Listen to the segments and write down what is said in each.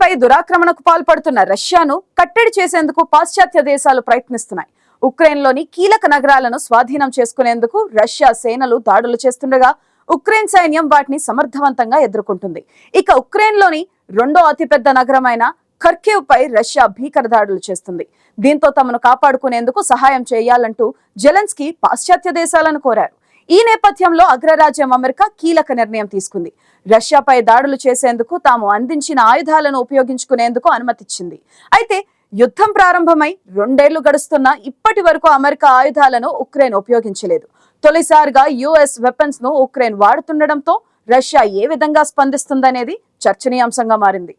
పై దురాక్రమణకు పాల్పడుతున్న రష్యాను కట్టడి చేసేందుకు పాశ్చాత్య దేశాలు ప్రయత్నిస్తున్నాయి. ఉక్రెయిన్లోని కీలక నగరాలను స్వాధీనం చేసుకునేందుకు రష్యా సేనలు దాడులు చేస్తుండగా ఉక్రెయిన్ సైన్యం వాటిని సమర్థవంతంగా ఎదుర్కొంటుంది. ఇక ఉక్రెయిన్లోని రెండో అతిపెద్ద నగరమైన ఖర్కివ్ పై రష్యా భీకర దాడులు చేస్తుంది. దీంతో తమను కాపాడుకునేందుకు సహాయం చేయాలంటూ జెలెన్స్కీ పాశ్చాత్య దేశాలను కోరారు. ఈ నేపథ్యంలో అగ్రరాజ్యం అమెరికా కీలక నిర్ణయం తీసుకుంది. రష్యాపై దాడులు చేసేందుకు తాము అందించిన ఆయుధాలను ఉపయోగించుకునేందుకు అనుమతిచ్చింది. అయితే యుద్ధం ప్రారంభమై రెండేళ్ళు గడుస్తున్నా ఇప్పటి వరకు అమెరికా ఆయుధాలను ఉక్రెయిన్ ఉపయోగించలేదు. తొలిసారిగా యుఎస్ వెపన్స్ను ఉక్రెయిన్ వాడుతుండటంతో రష్యా ఏ విధంగా స్పందిస్తుందనేది చర్చనీయాంశంగా మారింది.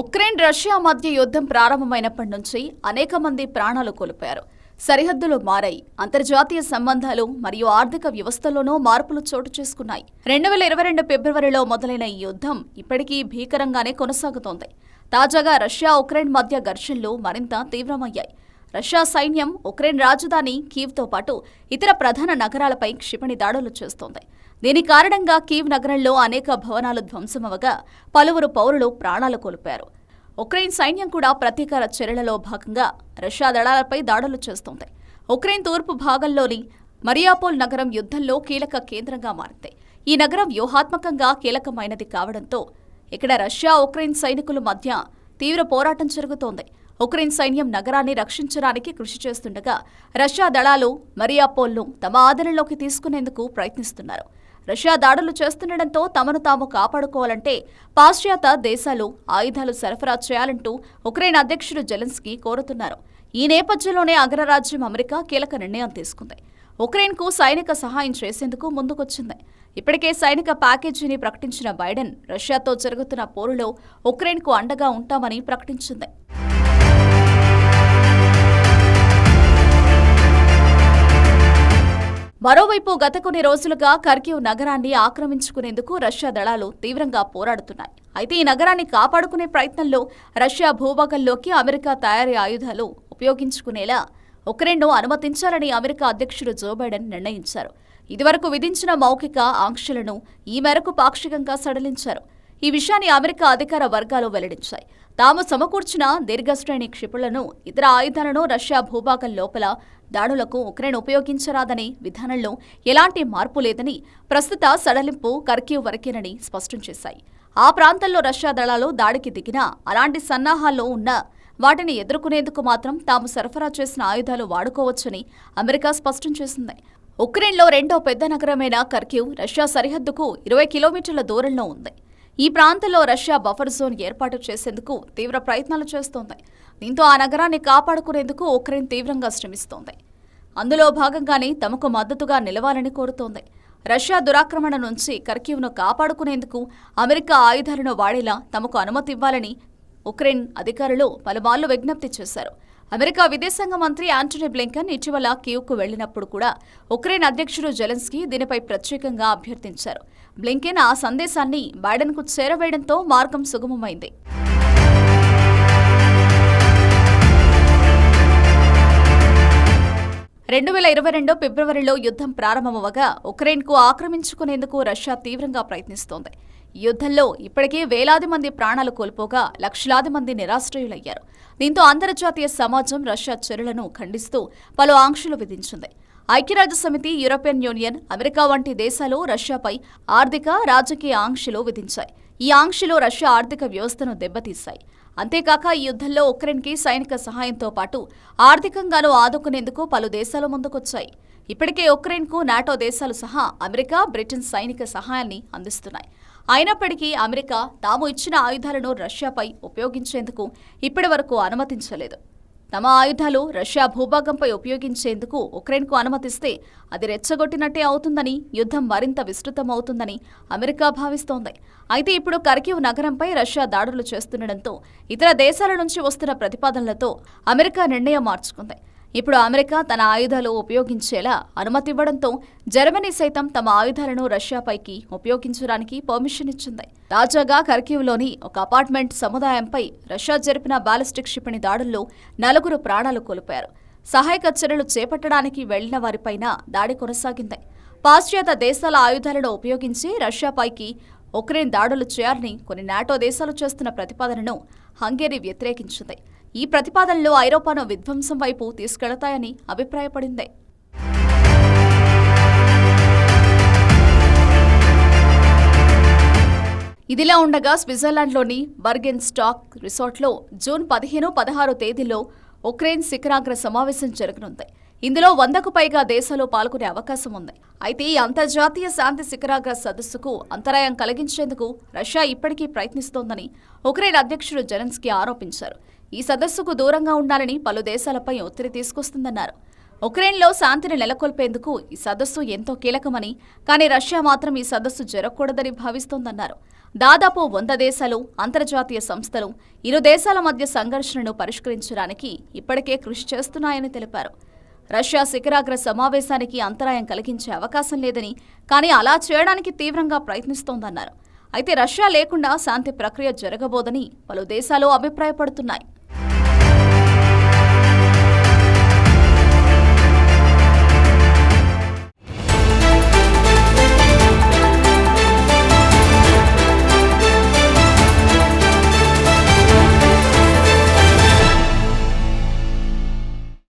ఉక్రెయిన్ రష్యా మధ్య యుద్ధం ప్రారంభమైనప్పటి నుంచి అనేక మంది ప్రాణాలు కోల్పోయారు. సరిహద్దులు మారాయి. అంతర్జాతీయ సంబంధాలు మరియు ఆర్థిక వ్యవస్థలోనూ మార్పులు చోటు చేసుకున్నాయి. రెండు వేల ఇరవై రెండు ఫిబ్రవరిలో మొదలైన ఈ యుద్ధం ఇప్పటికీ భీకరంగానే కొనసాగుతోంది. తాజాగా రష్యా ఉక్రెయిన్ మధ్య ఘర్షణలు మరింత తీవ్రమయ్యాయి. రష్యా సైన్యం ఉక్రెయిన్ రాజధాని కీవ్తో పాటు ఇతర ప్రధాన నగరాలపై క్షిపణి దాడులు చేస్తోంది. దీని కారణంగా కీవ్ నగరంలో అనేక భవనాలు ధ్వంసమవగా పలువురు పౌరులు ప్రాణాలు కోల్పోయారు. ఉక్రెయిన్ సైన్యం కూడా ప్రతీకార చర్యలలో భాగంగా రష్యా దళాలపై దాడులు చేస్తోంది. ఉక్రెయిన్ తూర్పు భాగంలోని మరియాపోల్ నగరం యుద్ధంలో కీలక కేంద్రంగా మారింది. ఈ నగరం వ్యూహాత్మకంగా కీలకమైనది కావడంతో ఇక్కడ రష్యా ఉక్రెయిన్ సైనికుల మధ్య తీవ్ర పోరాటం జరుగుతోంది. ఉక్రెయిన్ సైన్యం నగరాన్ని రక్షించడానికి కృషి చేస్తుండగా రష్యా దళాలు మరియాపోల్ను తమ ఆధీనంలోకి తీసుకునేందుకు ప్రయత్నిస్తున్నారు. రష్యా దాడులు చేస్తుండటంతో తమను తాము కాపాడుకోవాలంటే పాశ్చాత్య దేశాలు ఆయుధాలు సరఫరా చేయాలంటూ ఉక్రెయిన్ అధ్యక్షుడు జెలెన్స్కీ కోరుతున్నారు. ఈ నేపథ్యంలోనే అగ్రరాజ్యం అమెరికా కీలక నిర్ణయం తీసుకుంది. ఉక్రెయిన్కు సైనిక సహాయం చేసేందుకు ముందుకొచ్చింది. ఇప్పటికే సైనిక ప్యాకేజీని ప్రకటించిన బైడెన్ రష్యాతో జరుగుతున్న పోరులో ఉక్రెయిన్కు అండగా ఉంటామని ప్రకటించింది. మరోవైపు గత కొన్ని రోజులుగా కర్కివ్ నగరాన్ని ఆక్రమించుకునేందుకు రష్యా దళాలు తీవ్రంగా పోరాడుతున్నాయి. అయితే ఈ నగరాన్ని కాపాడుకునే ప్రయత్నంలో రష్యా భూభాగంలోకి అమెరికా తయారీ ఆయుధాలు ఉపయోగించుకునేలా ఉక్రెయిన్ను అనుమతించాలని అమెరికా అధ్యక్షుడు జో బైడెన్ నిర్ణయించారు. ఇదివరకు విధించిన మౌఖిక ఆంక్షలను ఈ మేరకు పాక్షికంగా సడలించారు. ఈ విషయాన్ని అమెరికా అధికార వర్గాలు వెల్లడించాయి. తాము సమకూర్చిన దీర్ఘశ్రేణి క్షిపణులను ఇతర ఆయుధాలను రష్యా భూభాగం లోపల దాడులకు ఉక్రెయిన్ ఉపయోగించరాదనే విధానంలో ఎలాంటి మార్పు లేదని ప్రస్తుత సడలింపు కర్క్యూ వరకేనని స్పష్టం చేశాయి. ఆ ప్రాంతంలో రష్యా దళాలు దాడికి దిగినా అలాంటి సన్నాహాల్లో ఉన్న వాటిని ఎదుర్కొనేందుకు మాత్రం తాము సరఫరా చేసిన ఆయుధాలు వాడుకోవచ్చని అమెరికా స్పష్టం చేసింది. ఉక్రెయిన్లో రెండో పెద్ద నగరమైన కర్క్యూ రష్యా సరిహద్దుకు ఇరవై కిలోమీటర్ల దూరంలో ఉంది. ఈ ప్రాంతంలో రష్యా బఫర్ జోన్ ఏర్పాటు చేసేందుకు తీవ్ర ప్రయత్నాలు చేస్తోంది. దీంతో ఆ నగరాన్ని కాపాడుకునేందుకు ఉక్రెయిన్ తీవ్రంగా శ్రమిస్తోంది. అందులో భాగంగానే తమకు మద్దతుగా నిలవాలని కోరుతోంది. రష్యా దురాక్రమణ నుంచి కర్కీవ్ను కాపాడుకునేందుకు అమెరికా ఆయుధాలను వాడేలా తమకు అనుమతి ఇవ్వాలని ఉక్రెయిన్ అధికారులు పలుమార్లు విజ్ఞప్తి చేశారు. అమెరికా విదేశాంగ మంత్రి యాంటనీ బ్లింకన్ ఇటీవల కీవ్కు వెళ్ళినప్పుడు కూడా ఉక్రెయిన్ అధ్యక్షుడు జెలెన్స్కీ దీనిపై ప్రత్యేకంగా అభ్యర్థించారు. బ్లింకెన్ ఆ సందేశాన్ని బైడెన్కు చేరవేయడంతో మార్గం సుగమమైంది. రెండు వేల ఇరవై రెండు ఫిబ్రవరిలో యుద్ధం ప్రారంభమవగా ఉక్రెయిన్కు ఆక్రమించుకునేందుకు రష్యా తీవ్రంగా ప్రయత్నిస్తోంది. యుద్ధంలో ఇప్పటికే వేలాది మంది ప్రాణాలు కోల్పోగా లక్షలాది మంది నిరాశ్రయులయ్యారు. దీంతో అంతర్జాతీయ సమాజం రష్యా చర్యలను ఖండిస్తూ పలు ఆంక్షలు విధించింది. ఐక్యరాజ్య సమితి యూరోపియన్ యూనియన్ అమెరికా వంటి దేశాలు రష్యాపై ఆర్థిక రాజకీయ ఆంక్షలు విధించాయి. ఈ ఆంక్షలు రష్యా ఆర్థిక వ్యవస్థను దెబ్బతీశాయి. అంతేకాక ఈ యుద్ధంలో ఉక్రెయిన్కి సైనిక సహాయంతో పాటు ఆర్థికంగానూ ఆదుకునేందుకు పలు దేశాలు ముందుకొచ్చాయి. ఇప్పటికే ఉక్రెయిన్కు నాటో దేశాలు సహా అమెరికా బ్రిటన్ సైనిక సహాయాన్ని అందిస్తున్నాయి. అయినప్పటికీ అమెరికా తాము ఇచ్చిన ఆయుధాలను రష్యాపై ఉపయోగించేందుకు ఇప్పటివరకు అనుమతించలేదు. తమ ఆయుధాలు రష్యా భూభాగంపై ఉపయోగించేందుకు ఉక్రెయిన్కు అనుమతిస్తే అది రెచ్చగొట్టినట్టే అవుతుందని యుద్ధం మరింత విస్తృతమవుతుందని అమెరికా భావిస్తోంది. అయితే ఇప్పుడు కర్కివ్ నగరంపై రష్యా దాడులు చేస్తుండటంతో ఇతర దేశాల నుంచి వస్తున్న ప్రతిపాదనలతో అమెరికా నిర్ణయం మార్చుకుంది. ఇప్పుడు అమెరికా తన ఆయుధాలు ఉపయోగించేలా అనుమతి ఇవ్వడంతో జర్మనీ సైతం తమ ఆయుధాలను రష్యాపైకి ఉపయోగించడానికి పర్మిషన్ ఇచ్చింది. తాజాగా కర్కీవ్లోని ఒక అపార్ట్మెంట్ సముదాయంపై రష్యా జరిపిన బాలిస్టిక్ క్షిపణి దాడుల్లో నలుగురు ప్రాణాలు కోల్పోయారు. సహాయక చర్యలు చేపట్టడానికి వెళ్ళిన వారిపైన దాడి కొనసాగింది. పాశ్చాత్య దేశాల ఆయుధాలను ఉపయోగించి రష్యాపైకి ఉక్రెయిన్ దాడులు చేయాలని కొన్ని నాటో దేశాలు చేస్తున్న ప్రతిపాదనను హంగేరీ వ్యతిరేకించింది. ఈ ప్రతిపాదనలు ఐరోపాను విధ్వంసం వైపు తీసుకెళతాయని అభిప్రాయపడింది. ఇదిలా ఉండగా స్విట్జర్లాండ్లోని బర్గెన్ స్టాక్ రిసార్ట్లో జూన్ పదిహేను పదహారు తేదీల్లో ఉక్రెయిన్ శిఖరాగ్ర సమావేశం జరగనుంది. ఇందులో వందకు పైగా దేశాలు పాల్గొనే అవకాశం ఉంది. అయితే ఈ అంతర్జాతీయ శాంతి శిఖరాగ్ర సదస్సుకు అంతరాయం కలిగించేందుకు రష్యా ఇప్పటికీ ప్రయత్నిస్తోందని ఉక్రెయిన్ అధ్యక్షుడు జెలెన్స్కీ ఆరోపించారు. ఈ సదస్సుకు దూరంగా ఉండాలని పలు దేశాలపై ఒత్తిడి తీసుకొస్తుందన్నారు. ఉక్రెయిన్లో శాంతిని నెలకొల్పేందుకు ఈ సదస్సు ఎంతో కీలకమని కానీ రష్యా మాత్రం ఈ సదస్సు జరగకూడదని భావిస్తోందన్నారు. దాదాపు వంద దేశాలు అంతర్జాతీయ సంస్థలు ఇరు దేశాల మధ్య సంఘర్షణను పరిష్కరించడానికి ఇప్పటికే కృషి చేస్తున్నాయని తెలిపారు. రష్యా శిఖరాగ్ర సమావేశానికి అంతరాయం కలిగించే అవకాశం లేదని కానీ అలా చేయడానికి తీవ్రంగా ప్రయత్నిస్తోందన్నారు. అయితే రష్యా లేకుండా శాంతి ప్రక్రియ జరగబోదని పలు దేశాలు అభిప్రాయపడుతున్నాయి.